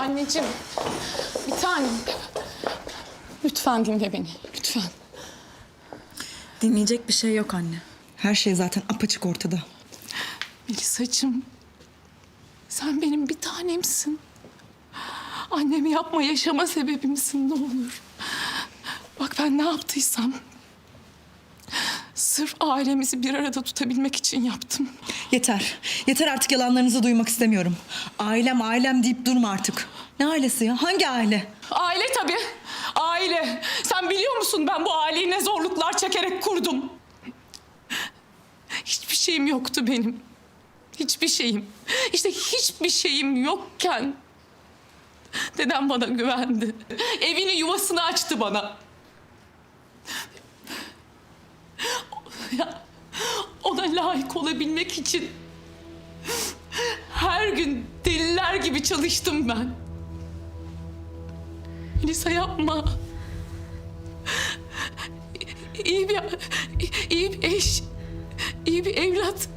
Anneciğim, bir tanem. Lütfen dinle beni, lütfen. Dinleyecek bir şey yok anne. Her şey zaten apaçık ortada. Melisa'cığım, sen benim bir tanemsin. Annemi yapma, yaşama sebebimsin ne olur. Bak ben ne yaptıysam... Sırf ailemizi bir arada tutabilmek için yaptım. Yeter. Yeter artık yalanlarınızı duymak istemiyorum. Ailem ailem deyip durma artık. Ne ailesi ya? Hangi aile? Aile tabii. Aile. Sen biliyor musun ben bu aileyi ne zorluklar çekerek kurdum. Hiçbir şeyim yoktu benim. Hiçbir şeyim. İşte hiçbir şeyim yokken dedem bana güvendi. Evini yuvasını açtı bana. Ya, ona layık olabilmek için her gün deliler gibi çalıştım ben. Melisa yapma. İyi bir, iyi bir eş, iyi bir evlat,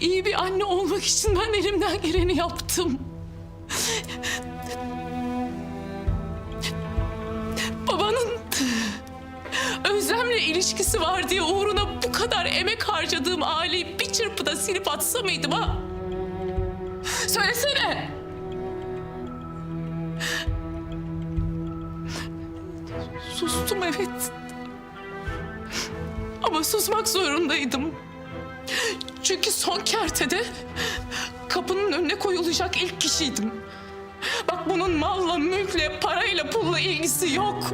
iyi bir anne olmak için ben elimden geleni yaptım. Babanın Özlem'le ilişkisi var diye uğruna kadar emek harcadığım aileyi bir çırpıda silip atsa mıydım ha? Söylesene. Sustum evet. Ama susmak zorundaydım. Çünkü son kertede kapının önüne koyulacak ilk kişiydim. Bak bunun malla, mülkle, parayla, pulla ilgisi yok.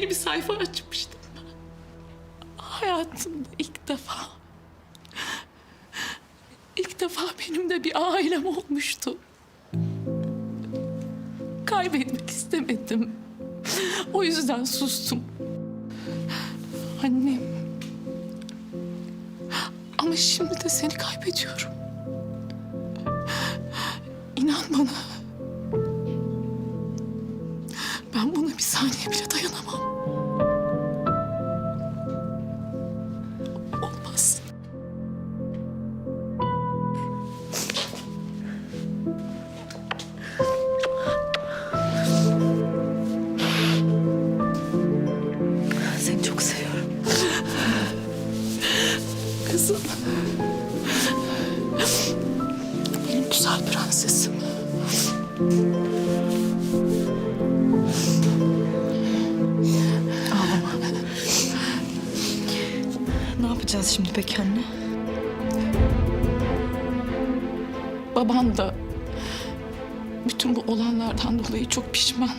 Yeni bir sayfa açmıştım. Hayatımda ilk defa İlk defa benim de bir ailem olmuştu. Kaybetmek istemedim. O yüzden sustum. Annem. Ama şimdi de seni kaybediyorum. İnan bana. Ben buna bir saniye bile dayanamam. Dolayı çok pişman.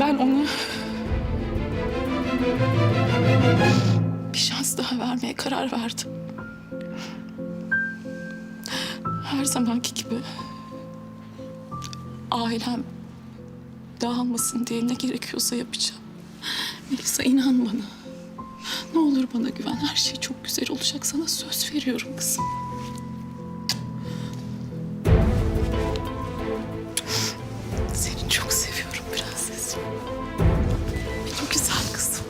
Ben ona bir şans daha vermeye karar verdim. Her zamanki gibi ailem dağılmasın diye ne gerekiyorsa yapacağım. Melisa inan bana. Ne olur bana güven. Her şey çok güzel olacak. Sana söz veriyorum kızım. Seni çok seviyorum prensesim. Benim güzel kızım.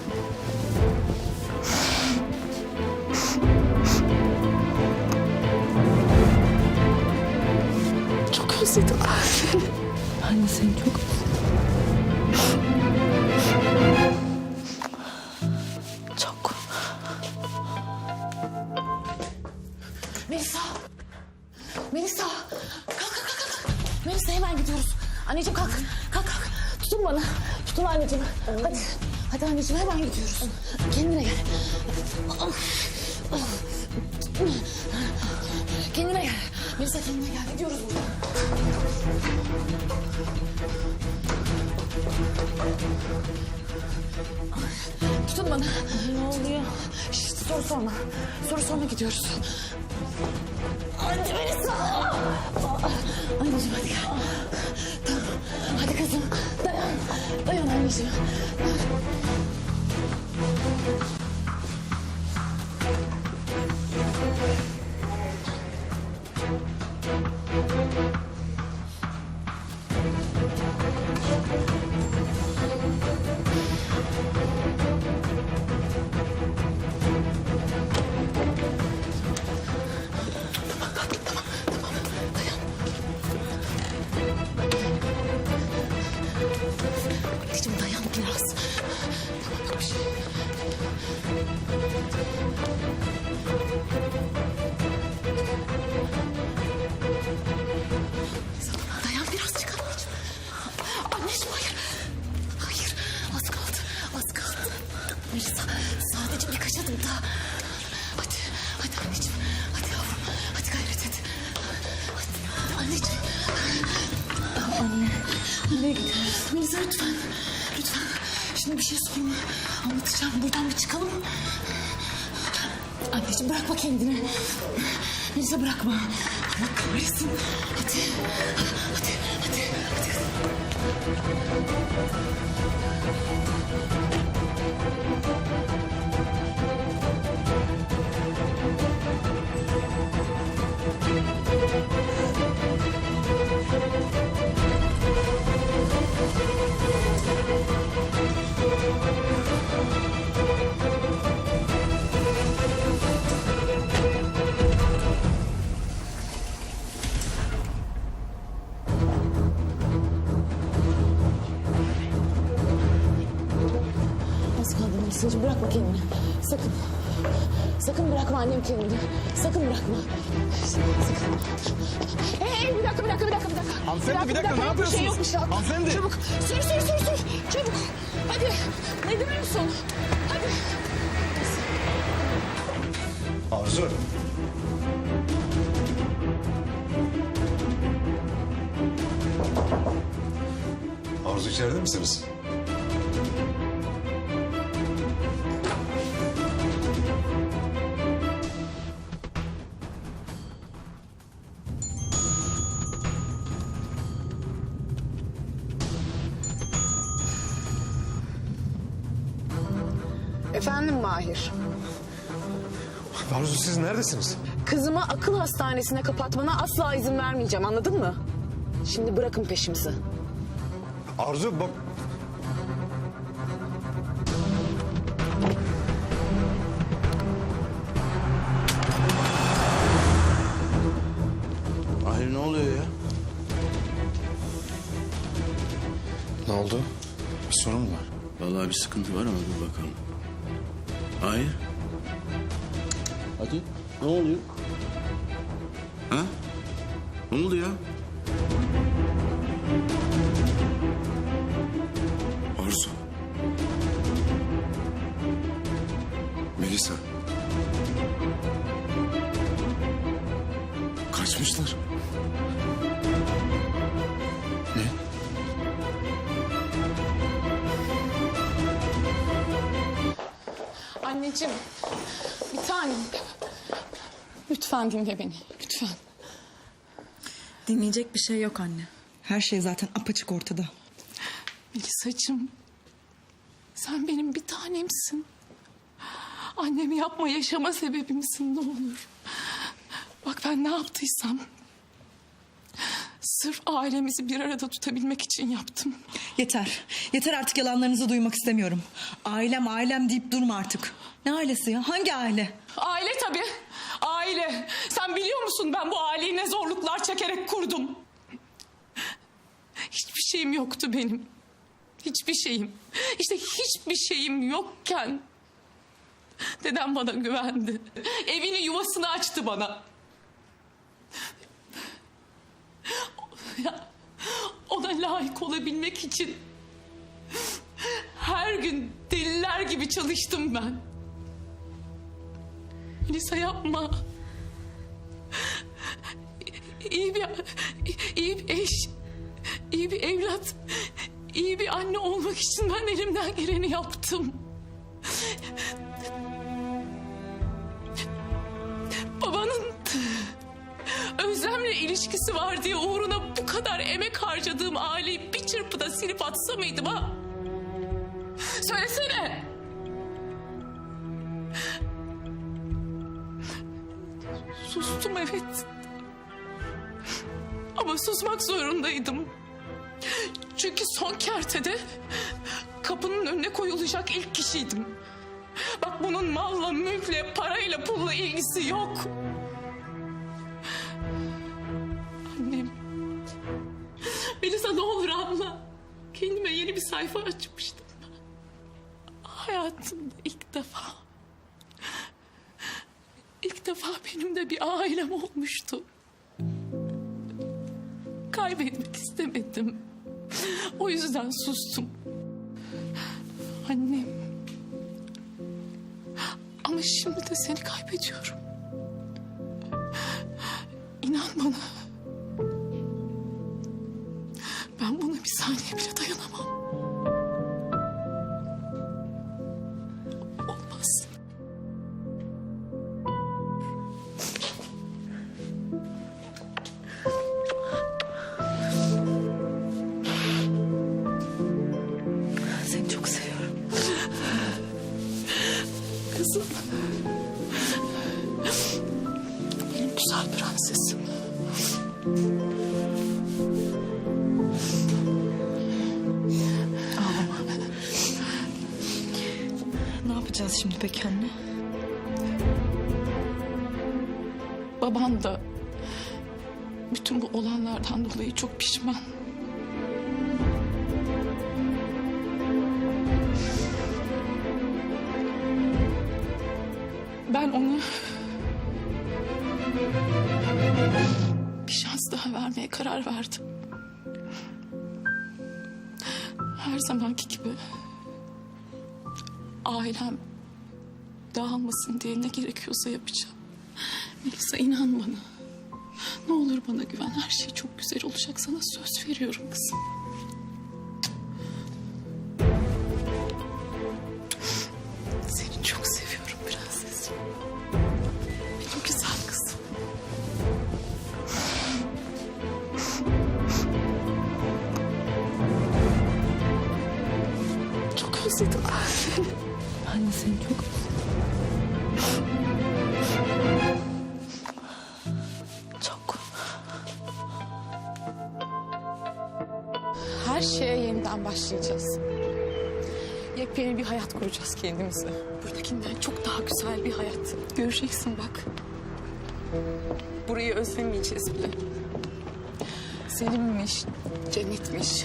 Çok özledim ben seni. Ben de seni çok Çok. Tutun bana. Ne oluyor? Şişt, soru sorma. Soru sorma gidiyoruz. Anne Melisa! Anneciğim hadi gel. Tamam. Hadi kızım. Dayan. Dayan anneciğim. Buradan bir çıkalım. Anneciğim bırakma kendini. Melisa bırakma. Allah kahretsin. Hadi. Hadi. Hadi. Hadi. Az Melisa'cığım bırakma kendini. Sakın. Sakın bırakma annem kendini. Sakın bırakma. Sakın. Hey, bir dakika bir dakika bir dakika bir dakika. Hanımefendi, bir dakika, ne yok, Bir şey yapıyorsunuz? yok bir şey yok. Hanımefendi. Çabuk sür sür sür sür. Çabuk. Hadi. Ne duruyorsun? Hadi. Arzu. Arzu içeride misiniz? Efendim Mahir. Arzu siz neredesiniz? Kızımı akıl hastanesine kapatmana asla izin vermeyeceğim anladın mı? Şimdi bırakın peşimizi. Arzu bak... Mahir ne oluyor ya? Ne oldu? Bir sorun mu var? Vallahi bir sıkıntı var ama dur bakalım. Hayır. Hadi. Ne oluyor? Ha? Ne oldu ya? Arzu. Melisa. Anneciğim, bir tanem. Lütfen dinle beni, lütfen. Dinleyecek bir şey yok anne. Her şey zaten apaçık ortada. Melisa'cığım, sen benim bir tanemsin. Annemi yapma, yaşama sebebimsin ne olur. Bak ben ne yaptıysam... ...sırf ailemizi bir arada tutabilmek için yaptım. Yeter. Yeter artık yalanlarınızı duymak istemiyorum. Ailem ailem deyip durma artık. Ne ailesi ya? Hangi aile? Aile tabii, aile. Sen biliyor musun ben bu aileyi ne zorluklar çekerek kurdum. Hiçbir şeyim yoktu benim. Hiçbir şeyim. İşte hiçbir şeyim yokken... ...dedem bana güvendi. Evini yuvasını açtı bana. Ona layık olabilmek için... ...her gün deliler gibi çalıştım ben. Lisa yapma. İyi bir, iyi bir eş, iyi bir evlat, iyi bir anne olmak için ben elimden geleni yaptım. Babanın Özlem'le ilişkisi var diye uğruna bu kadar emek harcadığım aileyi bir çırpıda silip atsa mıydım ha? Söylesene. Sustum evet. Ama susmak zorundaydım. Çünkü son kertede kapının önüne koyulacak ilk kişiydim. Bak bunun malla, mülkle, parayla, pulla ilgisi yok. Annem. Melisa ne olur anla. Kendime yeni bir sayfa açmıştım. Hayatımda ilk defa defa benim de bir ailem olmuştu. Kaybetmek istemedim. O yüzden sustum. Annem. Ama şimdi de seni kaybediyorum. İnan bana. Yapacağız şimdi peki anne? Baban da bütün bu olanlardan dolayı çok pişman. Ben ona bir şans daha vermeye karar verdim. Her zamanki gibi ailem dağılmasın diye ne gerekiyorsa yapacağım. Melisa inan bana. Ne olur bana güven. Her şey çok güzel olacak. Sana söz veriyorum kızım. Seni çok seviyorum prensesim. Benim güzel kızım. Çok özledim. Ben de seni çok Çok. Her şeye yeniden başlayacağız. Yepyeni bir hayat kuracağız kendimize. Buradakinden çok daha güzel bir hayat. Göreceksin bak. Burayı özlemeyeceğiz bile. Selimmiş, cennetmiş.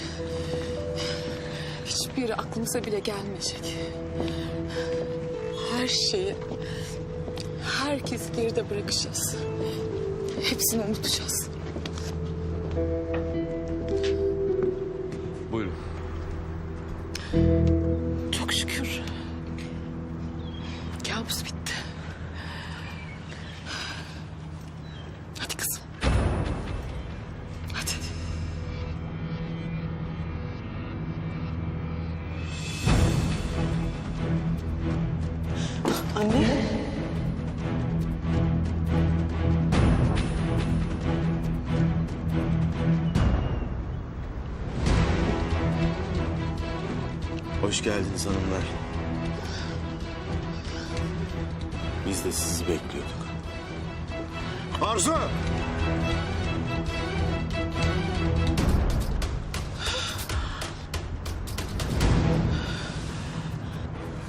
Hiçbiri aklımıza bile gelmeyecek. Her şeyi, herkesi geride bırakacağız. Hepsini unutacağız. Hoş geldiniz hanımlar. Biz de sizi bekliyorduk. Arzu!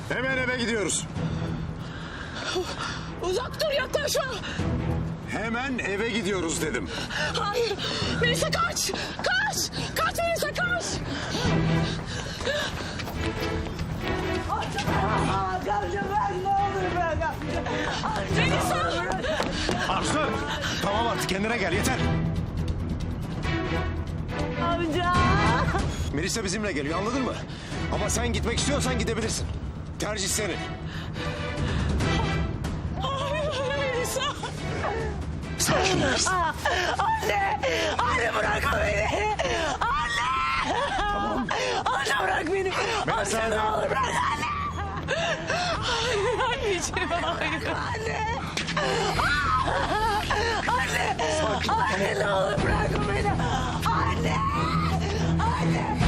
Hemen eve gidiyoruz. Uzak dur yaklaşma. Hemen eve gidiyoruz dedim. Hayır. Melisa kaç. Kaç. Arzu! Tamam artık kendine gel yeter. Amca. Melisa bizimle geliyor anladın mı? Ama sen gitmek istiyorsan gidebilirsin. Tercih senin. Melisa. Sakin ol. Anne. Anne bırakma beni. Anne. Anne bırak beni. Melisa Anne ne hadi. olur bırak anne. Anneciğim hayır. Anne. Anne. Anne ne olur bırakma beni. Anne. Anne.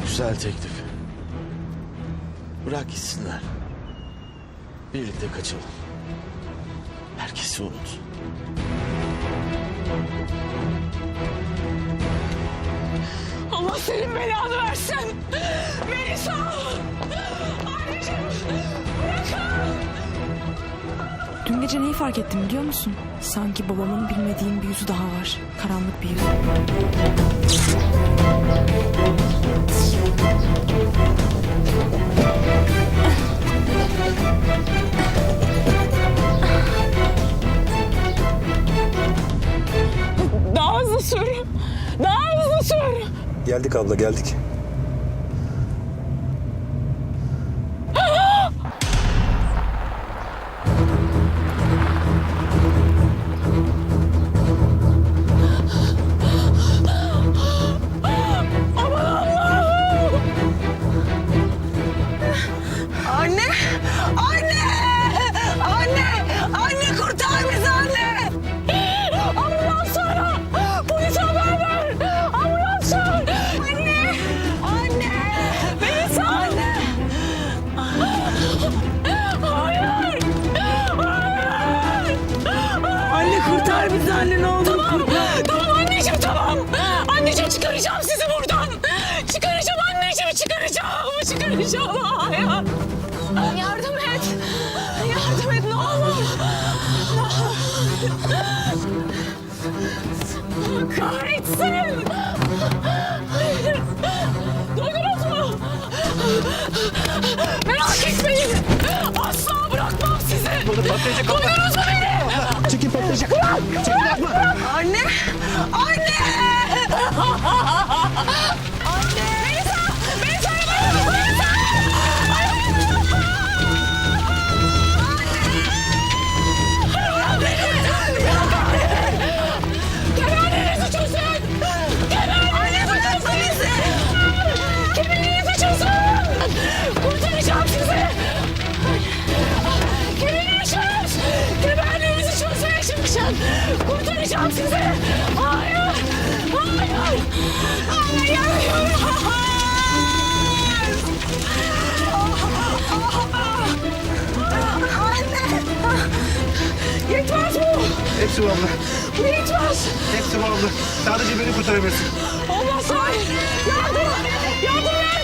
Güzel teklif. Bırak gitsinler. Birlikte kaçalım. Herkesi unut. Allah senin belanı versin. Melisa. Anneciğim. Bırakın. Dün gece neyi fark ettim biliyor musun? Sanki babamın bilmediğim bir yüzü daha var. Karanlık bir yüzü. Daha hızlı sür. Daha hızlı sür. Geldik abla geldik. Çıkaracağım sizi buradan. Çıkaracağım anneciğim çıkaracağım. Çıkaracağım. Hayır. Yardım et. Yardım et ne olur. Kahretsin. Hayır. Duydunuz mu? Merak etmeyin. Asla bırakmam sizi. Duydunuz mu beni? Çekil patlayacak. Çekil yapma. Anne! Anne! Melisa! Yetmez bu! Hepsi bu abla. Bu yetmez! Hepsi bu abla. Sadece beni kurtarabilirsin. Olmaz hayır! Yardım! Yardım nerede?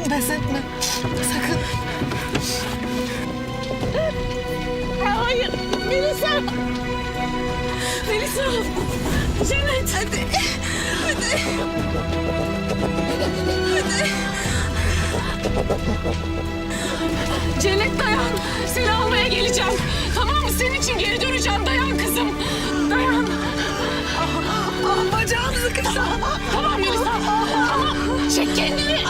Sakın pes etme. Sakın. Hayır. Melisa. Melisa. Cennet. Hadi. Hadi. Hadi. Cennet dayan. Seni almaya geleceğim. Tamam mı? Senin için geri döneceğim. Dayan kızım. Dayan. Ah, bacağım sıkıştı. Tamam Melisa. Tamam. Çek kendini